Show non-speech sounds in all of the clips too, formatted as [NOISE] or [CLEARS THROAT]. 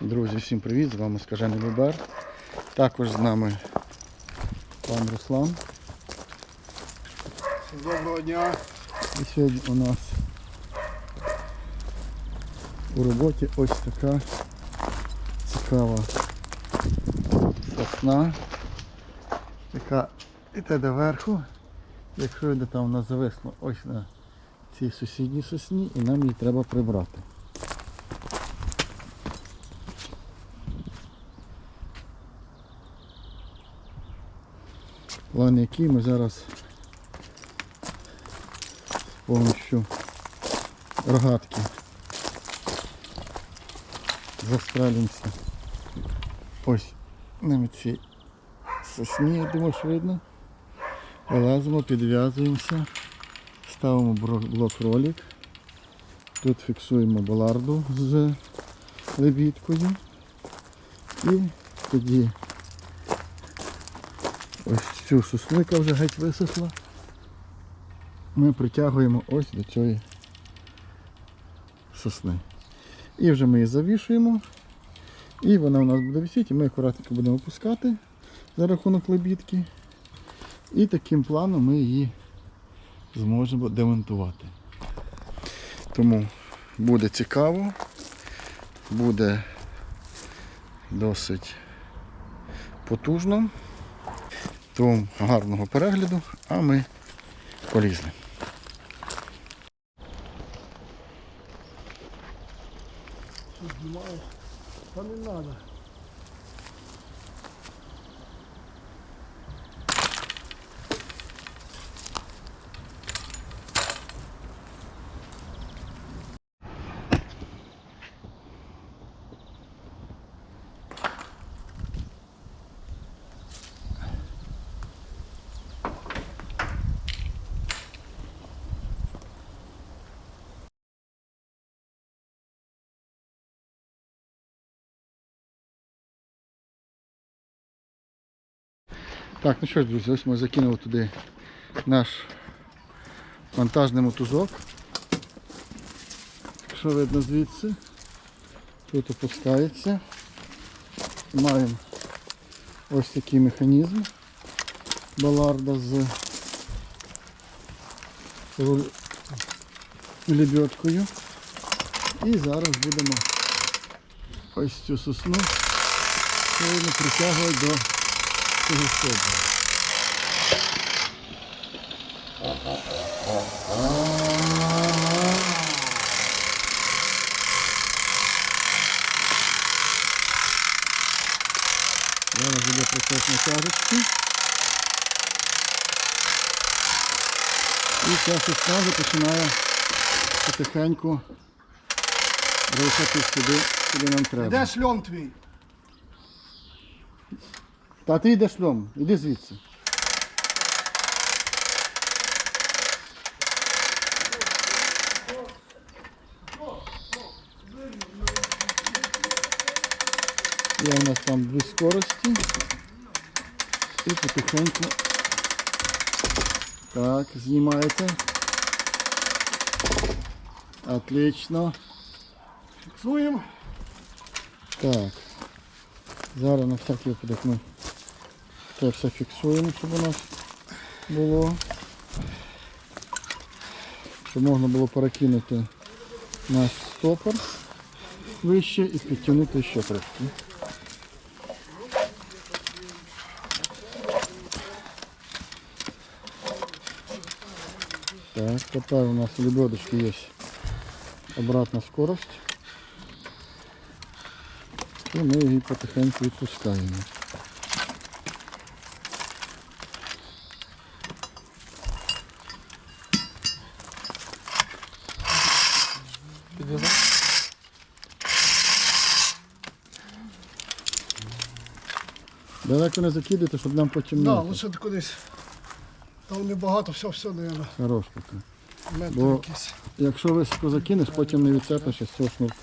Друзі, всім привіт! З вами Скажений Бобер. Також з нами пан Руслан. Доброго дня. І сьогодні у нас у роботі ось така цікава сосна, яка йде доверху. Якщо йде там вона зависла ось на цій сусідній сосні і нам її треба прибрати. План який ми зараз з помощью рогатки застрелимося ось на цій сосні, я думаю, що видно. Вилазимо, підв'язуємося, ставимо блок ролик. Тут фіксуємо баларду з лебідкою. І тоді цю сосну, вже геть висохла, ми притягуємо ось до цієї сосни. І вже ми її завішуємо. І вона у нас буде висіти, ми акуратненько будемо опускати за рахунок лебідки. І таким планом ми її зможемо демонтувати. Тому буде цікаво, буде досить потужно. Тому гарного перегляду, а ми полізли. Що немає, Та не треба. Так, ну що ж, друзі, ось ми закинули туди наш монтажний мотузок. Що видно звідси? Тут опускається. Маємо ось такий механізм баларда з лебедкою. І зараз будемо ось цю сосну притягувати до цього стовбура. Зараз буде процес натяжечки. І ця сосна вже починає потихеньку рухатись сюди, куди нам треба. Де шльом твій? Та ти йдеш шльом, іди звідси. Є у нас там дві скорості. І потихеньку. Так, знімаєте. Отлично. Фіксуємо. Так. Зараз на всякий випадок ми це все фіксуємо, щоб у нас було. Щоб можна було перекинути наш стопор вище і підтягнути ще трошки. Так, тепер у нас лебедочки є обратна скорость. І ми її потихеньку відпускаємо. Далеко не закидайте, щоб нам потім не лише кудись. Там небагато, все, все, наверное. хорош поки. Метр Бо- якийсь. Якщо високо закинеш, потім не відцепиш із цього шнурка.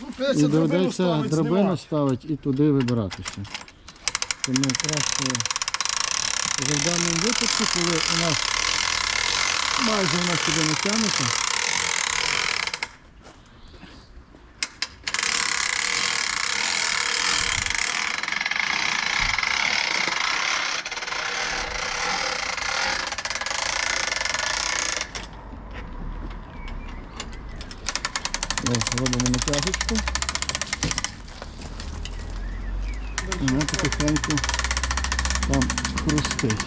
Ну, І придеться драбину доведеться ставити, драбину знімати. ставити і туди вибиратися. Тому краще в даному випадку, коли у нас майже вона сюди не тягнеться, воно потихеньку там хрустить.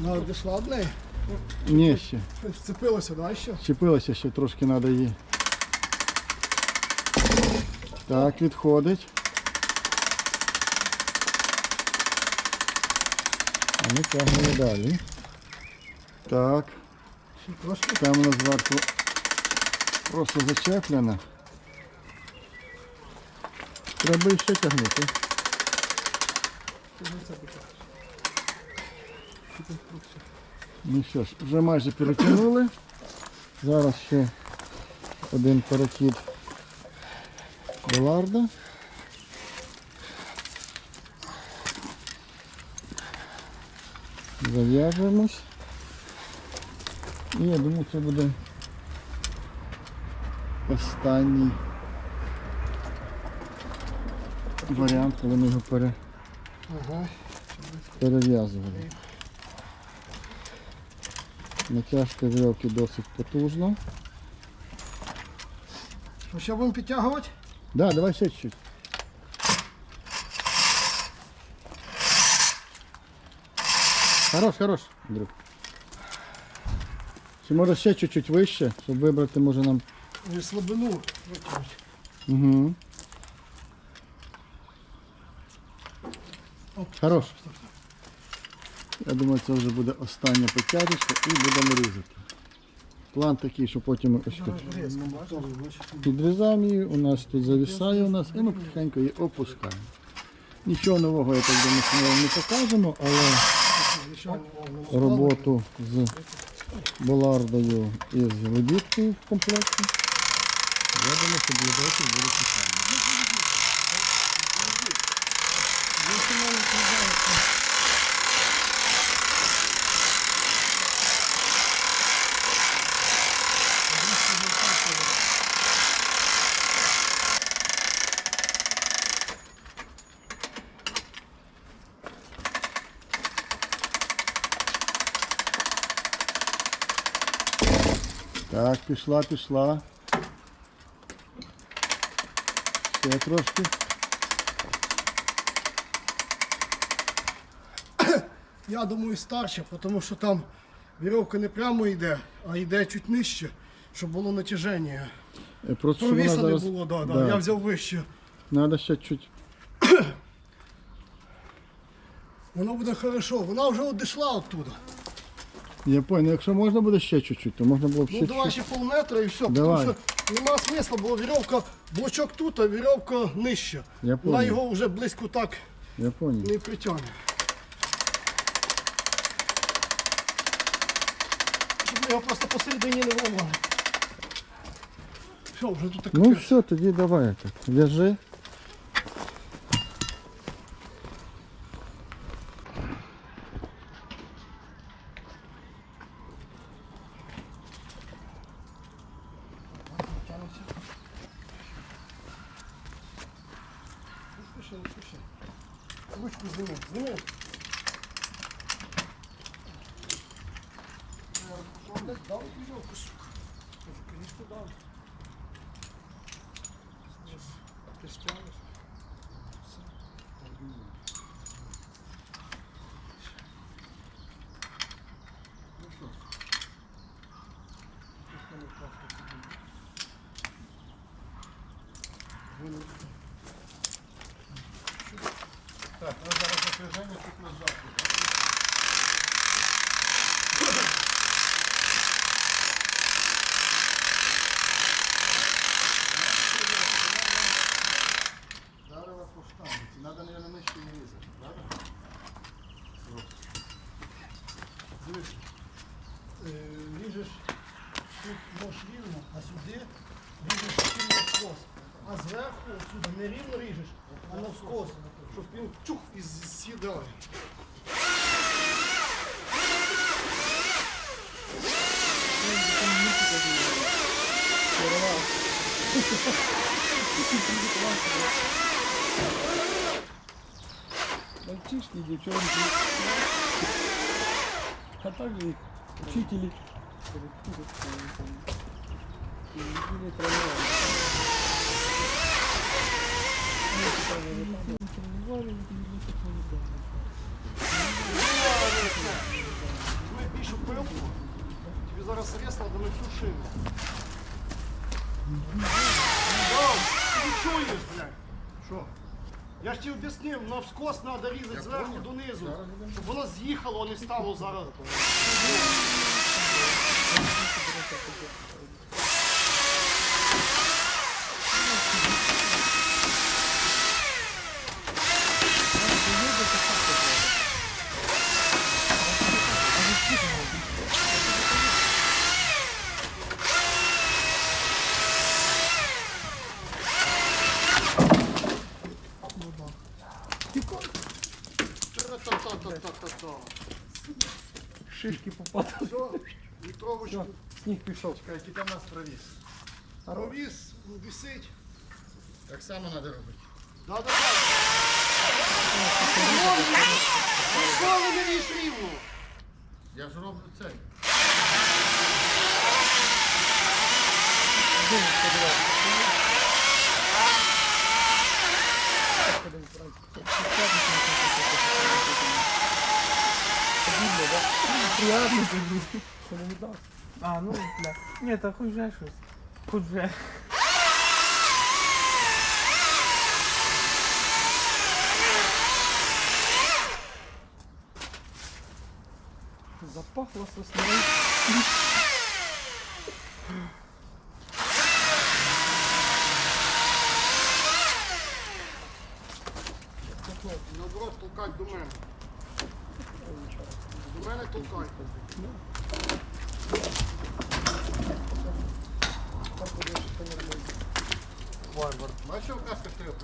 Вона дійшла од неї. Ні, ще. Вцепилося, да, ще? Чепилося ще трошки треба її. Так, відходить. А ми тягнемо далі. Так, Ще трошки. там у нас зверху просто зачеплено. Треба ще тягнути. Ну що ж, вже майже перетягнули. Зараз ще один перекид Беларда. Зав'яжемось. І я думаю, це буде останній варіант, коли ми його пере, Ага. перев'язували. Натяжка вилки досить потужна. Що ще будемо підтягувати? Да, давай ще чуть. Хорош, хорош, друг. Чи може ще чуть-чуть вище, щоб вибрати, може нам. І слабину викинути. Угу. Хорош. Я думаю, це вже буде остання потяжечка і будемо різати. План такий, що потім ось підрізаємо її, у нас тут зависає у нас, і ми потихеньку її опускаємо. Нічого нового, я так думаю, що ми вам не покажемо, але роботу з болардою і з лебідкою в комплекті. Я думаю, що глядачів буде цікаво. Так, пішла, пішла. Ще трошки. Я думаю, старше, тому що там вірьовка не прямо йде, а йде чуть нижче, щоб було натяження. Е, Просто щоб вона Провіса не зараз... було, да, да. Да. я взяв вище. Надо ще чуть. [COUGHS] Воно буде хорошо. Вона вже одійшла оттуда. Я понял, якщо можна буде ще чуть-чуть, то можна було б ще Ну давай чуть. ще пол метра і все. Давай. Тому що нема смисла, бо вірьовка, блочок тут, а вірьовка нижче. Я Вона його вже близько так Я понял. не притягне. його просто посередині не вламали. Все, вже тут таке. Ну все, тоді давай так. В'яжи. Спіши, не спіши. Ручку зніми, зніми. As caniscas dão. As. Мальчишки, девчонки, а также их учители. Ми більшу пилку, тобі зараз рез треба на цю шину. Дав, ти чуєш, блядь. Що? Я ж тобі об'яснив, навскос треба різати зверху донизу, щоб воно з'їхало, а не стало зараз. Шишки попадали. Все, літровочку. Сніг пішов. Чекай, який там у нас провіз. Провіз, висить. Так само треба робити. Да-да-да. Ніколи не ріж рівно. Я ж роблю цей. Приятно тобі. Що не віддав? А, ну, бля. Ні, та хоч вже щось. Хоч вже. Запахло сосною.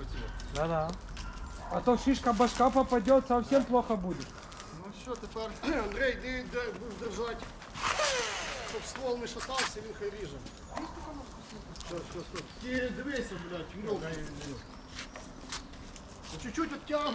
указка що працює? Да-да. А то шишка башка попадет, совсем плохо будет. Ну що, тепер Андрей, [CLEARS THROAT] де, де будеш держати? Щоб ствол не шатався, він хай ріже. Все, все, все. Ти дивися, блядь, вірьовка. Чуть-чуть оттягуй.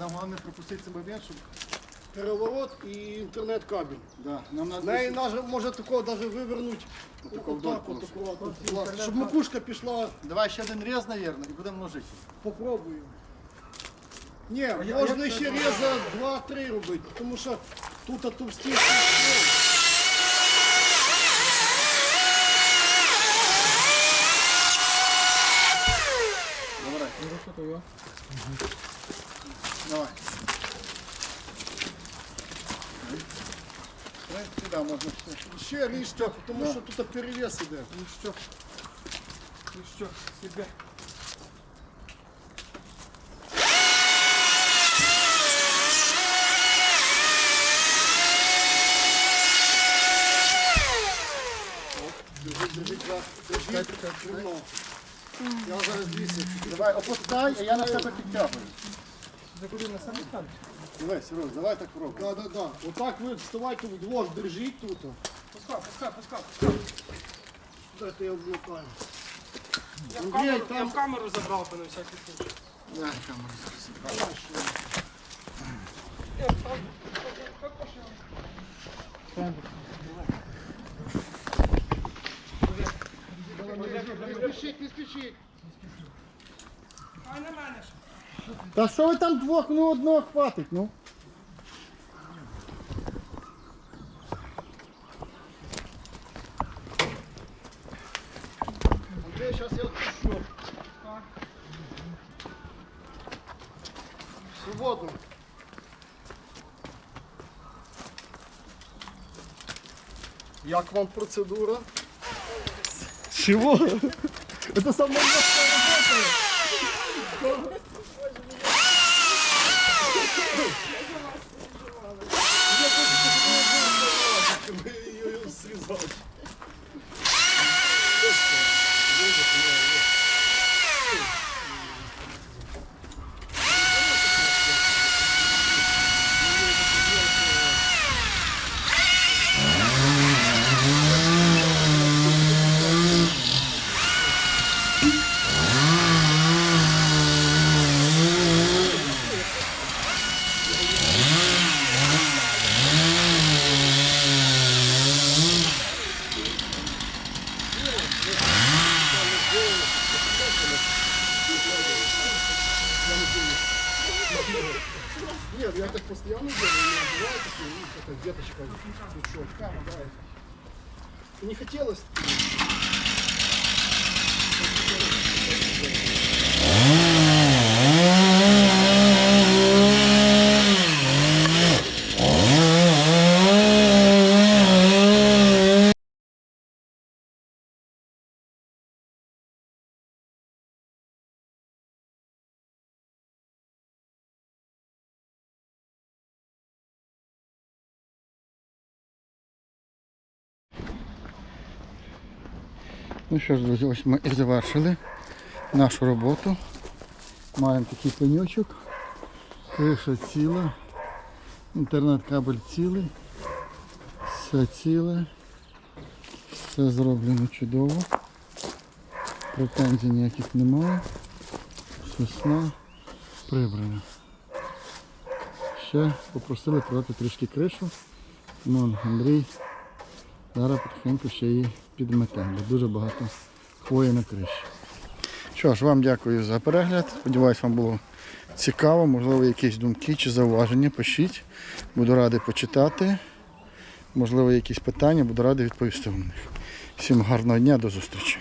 нам головне пропустити цей момент, щоб Переворот і інтернет-кабель. да, нам В надо неї наже- може такого навіть вивернути. Отако Отак, вдоль от прошу. акуратно, будь ласка. Щоб макушка пішла, Давай ще один рез, наверное, і будемо ложити. попробую. Ні, я- можна як ще це реза 2-3 робити, тому що тут товстіше. Давай, Ще ріжте, тому що тут перевес іде. Ну що? Ну що, себе. Держіть, держіть, держіть. Я зараз 200. Давай, опускай, а я на себе підтягую. За куди на самий там? Давай, Сереж, давай так пробуй. Да, да, да. Отак ви вставайте вдвох, держіть тут. Пускай, пускай, пускай, пускай. Дайте я облукаю. Я в камеру, там- я в камеру забрав би на всякий случай. На, камеру пошел? Не спішіть, не спішіть. Ай на мене ж. Та що ви там двох, ну одного хватить, ну. Андрій, зараз я відпущу. Свободу. Як вам процедура? Чого? Это самое Ну що ж, друзі, ось ми і завершили нашу роботу. Маємо такий пеньочок. Криша ціла. Інтернет-кабель цілий. Все ціле. Все зроблено чудово. Претензій ніяких немає. Сосна прибрана. Ще попросили продати трішки кришу. Ну, Андрій Зараз потихеньку ще її підметемо, бо дуже багато хвої на криші. Що ж, вам дякую за перегляд. Сподіваюсь, вам було цікаво, можливо, якісь думки чи зауваження. Пишіть. Буду радий почитати. Можливо, якісь питання, буду радий відповісти на них. Всім гарного дня, до зустрічі.